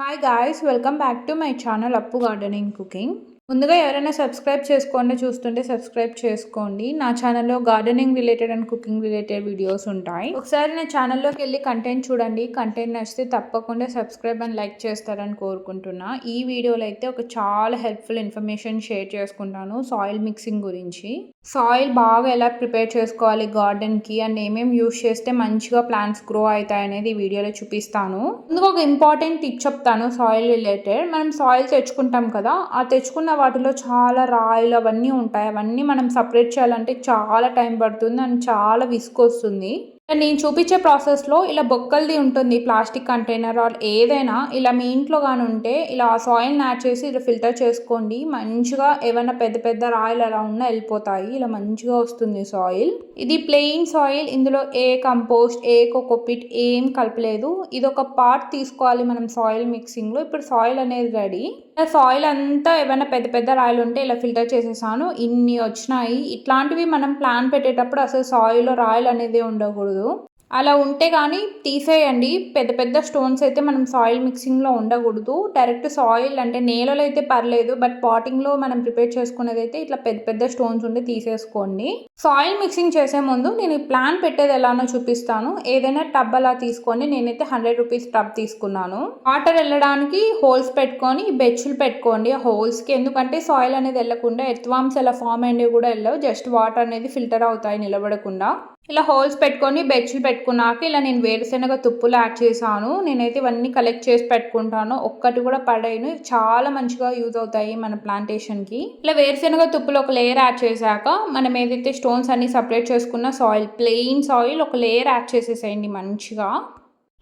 Hi guys welcome back to my channel అప్పు gardening cooking ముందుగా ఎవరైనా సబ్స్క్రైబ్ చేసుకోండి చూస్తుంటే సబ్స్క్రైబ్ చేసుకోండి. నా ఛానల్లో gardening related and cooking related videos ఉంటాయి. ఒకసారి నా ఛానల్లోకి వెళ్ళి కంటెంట్ చూడండి. కంటెంట్ నచ్చితే తప్పకుండా సబ్స్క్రైబ్ అండ్ లైక్ చేస్తారని కోరుకుంటున్నా. ఈ వీడియోలో అయితే ఒక చాలా హెల్ప్ఫుల్ ఇన్ఫర్మేషన్ షేర్ చేసుకుంటాను సాయిల్ మిక్సింగ్ గురించి. సాయిల్ బాగా ఎలా ప్రిపేర్ చేసుకోవాలి గార్డెన్కి అండ్ ఏమేమి యూస్ చేస్తే మంచిగా ప్లాంట్స్ గ్రో అవుతాయి అనేది ఈ వీడియోలో చూపిస్తాను. ముందుగా ఒక ఇంపార్టెంట్ టిప్ చెప్తాను సాయిల్ రిలేటెడ్. మనం సాయిల్ తెచ్చుకుంటాం కదా ఆ తెచ్చుకున్న వాటిలో చాలా రాయిలు అవన్నీ ఉంటాయి. అవన్నీ మనం సపరేట్ చేయాలంటే చాలా టైం పడుతుంది అండ్ చాలా విసుగు వస్తుంది. నేను చూపించే ప్రాసెస్లో ఇలా బొక్కలది ఉంటుంది ప్లాస్టిక్ కంటైనర్ ఆర్ ఏదైనా. ఇలా మీ ఇంట్లో కానీ ఉంటే ఇలా సాయిల్ని యాడ్ చేసి ఇలా ఫిల్టర్ చేసుకోండి. మంచిగా ఏమైనా పెద్ద పెద్ద రాయిలు అలా ఉన్నా వెళ్ళిపోతాయి. ఇలా మంచిగా వస్తుంది సాయిల్ ఇది ప్లెయిన్ సాయిల్ ఇందులో ఏ కంపోస్ట్ ఏ కోకోపిట్ ఏం కలపలేదు. ఇది ఒక పార్ట్ తీసుకోవాలి మనం సాయిల్ మిక్సింగ్లో ఇప్పుడు సాయిల్ అనేది రెడీ సాయిల్ అంతా ఏమైనా పెద్ద పెద్ద రాయిలు ఉంటే ఇలా ఫిల్టర్ చేసేసాను. ఇన్ని వచ్చినాయి. ఇట్లాంటివి మనం ప్లాన్ పెట్టేటప్పుడు అసలు సాయిల్లో రాయలు అనేది ఉండకూడదు. అలా ఉంటే కానీ తీసేయండి. పెద్ద పెద్ద స్టోన్స్ అయితే మనం సాయిల్ మిక్సింగ్లో ఉండకూడదు. డైరెక్ట్ సాయిల్ అంటే నేలలో అయితే పర్లేదు. బట్ పాటింగ్లో మనం ప్రిపేర్ చేసుకునేది అయితే ఇట్లా పెద్ద పెద్ద స్టోన్స్ ఉండి తీసేసుకోండి. సాయిల్ మిక్సింగ్ చేసే ముందు నేను ఈ ప్లాన్ పెట్టేది ఎలానో చూపిస్తాను. ఏదైనా టబ్ అలా తీసుకొని నేనైతే హండ్రెడ్ రూపీస్ టబ్ తీసుకున్నాను. వాటర్ వెళ్ళడానికి హోల్స్ పెట్టుకొని బెచ్చులు పెట్టుకోండి. ఆ హోల్స్కి ఎందుకంటే సాయిల్ అనేది వెళ్ళకుండా ఎత్వామ్స్ ఎలా ఫామ్ అయినవి కూడా వెళ్ళవు. జస్ట్ వాటర్ అనేది ఫిల్టర్ అవుతాయి నిలబడకుండా. ఇలా హోల్స్ పెట్టుకొని బెడ్స్లు పెట్టుకున్నాక ఇలా నేను వేరుశనగ తుప్పులు యాడ్ చేశాను. నేనైతే ఇవన్నీ కలెక్ట్ చేసి పెట్టుకుంటాను. ఒక్కటి కూడా పడేను చాలా మంచిగా యూజ్ అవుతాయి మన ప్లాంటేషన్కి ఇలా వేరుశనగ తుప్పులు ఒక లేయర్ యాడ్ చేశాక మనం ఏదైతే స్టోన్స్ అన్ని సపరేట్ చేసుకున్న సాయిల్ ప్లెయిన్ సాయిల్ ఒక లేయర్ యాడ్ చేసేసేయండి మంచిగా.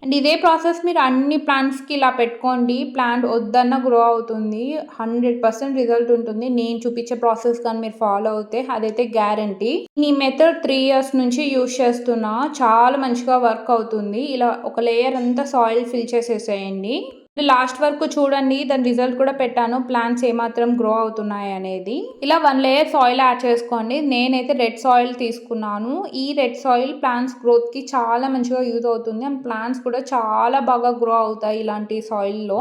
అండ్ ఇదే ప్రాసెస్ మీరు అన్ని ప్లాంట్స్కి ఇలా పెట్టుకోండి. ప్లాంట్ వద్దన్న గ్రో అవుతుంది. హండ్రెడ్ పర్సెంట్ రిజల్ట్ ఉంటుంది. నేను చూపించే ప్రాసెస్ కానీ మీరు ఫాలో అవుతే అదైతే గ్యారంటీ. ఈ మెథడ్ త్రీ ఇయర్స్ నుంచి యూజ్ చేస్తున్నా. చాలా మంచిగా వర్క్ అవుతుంది. ఇలా ఒక లేయర్ అంతా సాయిల్ ఫిల్ చేసేసేయండి. లాస్ట్ వరకు చూడండి దాని రిజల్ట్ కూడా పెట్టాను. ప్లాంట్స్ ఏమాత్రం గ్రో అవుతున్నాయి అనేది. ఇలా వన్ లేయర్ సాయిల్ యాడ్ చేసుకోండి. నేనైతే రెడ్ సాయిల్ తీసుకున్నాను. ఈ రెడ్ సాయిల్ ప్లాంట్స్ గ్రోత్కి చాలా మంచిగా యూజ్ అవుతుంది. అండ్ ప్లాంట్స్ కూడా చాలా బాగా గ్రో అవుతాయి ఇలాంటి సాయిల్లో.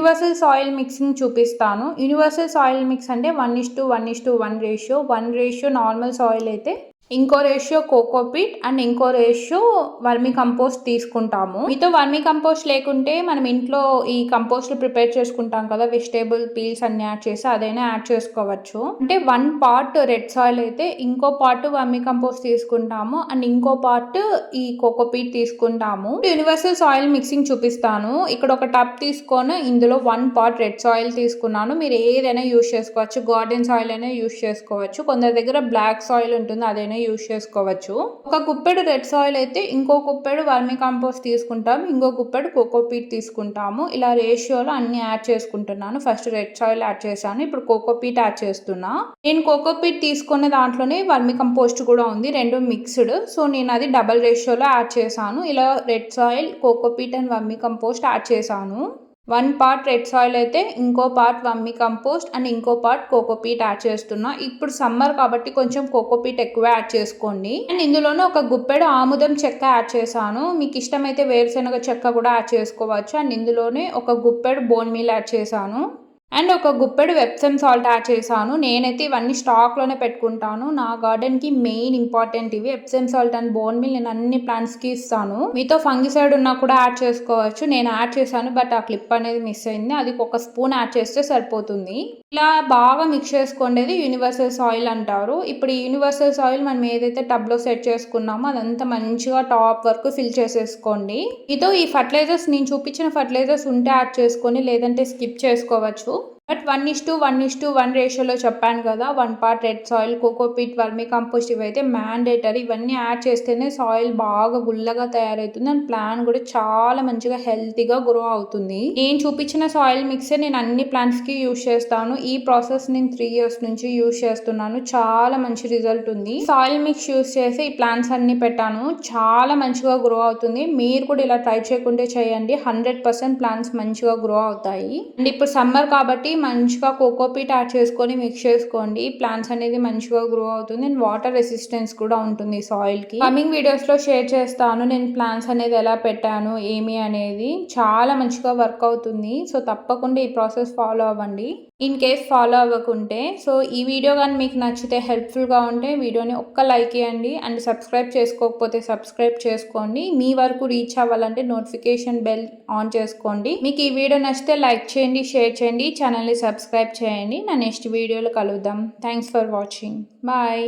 యూనివర్సల్ సాయిల్ మిక్సింగ్ చూపిస్తాను. యూనివర్సల్ సాయిల్ మిక్స్ అంటే one is to one is to one ratio. One ratio normal soil అయితే ఇంకో రేషియో కోకోపీట్ అండ్ ఇంకో రేషియో వర్మీ కంపోస్ట్ తీసుకుంటాము. మీతో వర్మీ కంపోస్ట్ లేకుంటే మనం ఇంట్లో ఈ కంపోస్ట్ ప్రిపేర్ చేసుకుంటాం కదా వెజిటేబుల్ పీల్స్ అన్ని యాడ్ చేసి అదైనా యాడ్ చేసుకోవచ్చు. అంటే వన్ పార్ట్ రెడ్ సాయిల్ అయితే ఇంకో పార్ట్ వర్మీ కంపోస్ట్ తీసుకుంటాము అండ్ ఇంకో పార్ట్ ఈ కోకోపీట్ తీసుకుంటాము. యూనివర్సల్ సాయిల్ మిక్సింగ్ చూపిస్తాను. ఇక్కడ ఒక టబ్ తీసుకొని ఇందులో వన్ పార్ట్ రెడ్ సాయిల్ తీసుకున్నాను. మీరు ఏదైనా యూస్ చేసుకోవచ్చు. గార్డెన్ సాయిల్ అయినా యూస్ చేసుకోవచ్చు. కొందరి దగ్గర బ్లాక్ సాయిల్ ఉంటుంది అదైనా యూస్ చేసుకోవచ్చు. ఒక కుప్పెడు రెడ్ సాయిల్ అయితే ఇంకో కుప్పెడు వర్మి కంపోస్ట్ తీసుకుంటాము ఇంకో కుప్పెడు కోకోపీట్ తీసుకుంటాము. ఇలా రేషియోలో అన్ని యాడ్ చేసుకుంటున్నాను. ఫస్ట్ రెడ్ సాయిల్ యాడ్ చేశాను ఇప్పుడు కోకోపీట్ యాడ్ చేస్తున్నా. నేను కోకోపీట్ తీసుకున్న దాంట్లోనే వర్మి కంపోస్ట్ కూడా ఉంది రెండు మిక్స్డ్. సో నేను అది డబల్ రేషియోలో యాడ్ చేశాను. ఇలా red soil cocopeat and vermicompost add చేశాను. వన్ పార్ట్ రెడ్ సాయిల్ అయితే ఇంకో పార్ట్ వమ్మి కంపోస్ట్ అండ్ ఇంకో పార్ట్ కోకోపీట్ యాడ్ చేస్తున్నా. ఇప్పుడు సమ్మర్ కాబట్టి కొంచెం కోకోపీట్ ఎక్కువ యాడ్ చేసుకోండి. అండ్ ఇందులోనే ఒక గుప్పెడు ఆముదం చెక్క యాడ్ చేశాను. మీకు ఇష్టమైతే వేరుశెనగ చెక్క కూడా యాడ్ చేసుకోవచ్చు. అండ్ ఇందులోనే ఒక గుప్పెడు బోన్ మీల్ యాడ్ చేశాను. అండ్ ఒక గుప్పెడు వెప్సమ్ సాల్ట్ యాడ్ చేశాను. నేనైతే ఇవన్నీ స్టాక్లోనే పెట్టుకుంటాను. నా గార్డెన్కి మెయిన్ ఇంపార్టెంట్ ఇవి. Epsom salt and bone meal నేను అన్ని ప్లాంట్స్కి ఇస్తాను. మీతో ఫంగిసైడ్ ఉన్నా కూడా యాడ్ చేసుకోవచ్చు. నేను యాడ్ చేశాను బట్ ఆ క్లిప్ అనేది మిస్ అయింది. అది ఒక స్పూన్ యాడ్ చేస్తే సరిపోతుంది. ఇలా బాగా మిక్స్ చేసుకునేది యూనివర్సల్ సాయిల్ అంటారు. ఇప్పుడు ఈ యూనివర్సల్ సాయిల్ మనం ఏదైతే టబ్లో సెట్ చేసుకున్నామో అదంతా మంచిగా టాప్ వరకు ఫిల్ చేసేసుకోండి. ఇదో ఈ ఫర్టిలైజర్స్ నేను చూపించిన ఫర్టిలైజర్స్ ఉంటే యాడ్ చేసుకొని లేదంటే స్కిప్ చేసుకోవచ్చు. But one is to one is to one రేషియోలో చెప్పాను కదా one part red soil cocopeat vermicompost ఇవైతే మ్యాండేటరీ ఇవన్నీ యాడ్ చేస్తేనే సాయిల్ బాగా గుల్లగా తయారవుతుంది అండ్ ప్లాన్ కూడా చాలా మంచిగా హెల్తీగా గ్రో అవుతుంది. నేను చూపించిన సాయిల్ మిక్సే నేను అన్ని ప్లాంట్స్కి యూస్ చేస్తాను. ఈ ప్రాసెస్ నేను త్రీ ఇయర్స్ నుంచి యూస్ చేస్తున్నాను. చాలా మంచి రిజల్ట్ ఉంది. సాయిల్ మిక్స్ యూస్ చేసి ఈ ప్లాంట్స్ అన్ని పెట్టాను. చాలా మంచిగా గ్రో అవుతుంది. మీరు కూడా ఇలా ట్రై చేయకుంటే చేయండి. హండ్రెడ్ పర్సెంట్ ప్లాంట్స్ మంచిగా గ్రో అవుతాయి. అండ్ ఇప్పుడు సమ్మర్ కాబట్టి మంచిగా కోకోపీట్ యాడ్ చేసుకొని మిక్స్ చేసుకోండి. ప్లాంట్స్ అనేది మంచిగా గ్రో అవుతుంది. అండ్ వాటర్ రెసిస్టెన్స్ కూడా ఉంటుంది సాయిల్కి. కమింగ్ వీడియోస్లో షేర్ చేస్తాను. నేను ప్లాంట్స్ అనేది ఎలా పెట్టాను ఏమి అనేది. చాలా మంచిగా వర్క్ అవుతుంది. సో తప్పకుండా ఈ ప్రాసెస్ ఫాలో అవ్వండి. ఇన్ కేస్ ఫాలో అవ్వకుంటే సో ఈ వీడియో కానీ మీకు నచ్చితే హెల్ప్ఫుల్గా ఉంటే వీడియోని ఒక్క లైక్ ఇవ్వండి. అండ్ సబ్స్క్రైబ్ చేసుకోకపోతే సబ్స్క్రైబ్ చేసుకోండి. మీ వరకు రీచ్ అవ్వాలంటే నోటిఫికేషన్ బెల్ ఆన్ చేసుకోండి. మీకు ఈ వీడియో నచ్చితే లైక్ చేయండి షేర్ చేయండి. ఛానల్ని సబ్స్క్రైబ్ చేయండి. నా నెక్స్ట్ వీడియోలో కలుద్దాం. Thanks for watching bye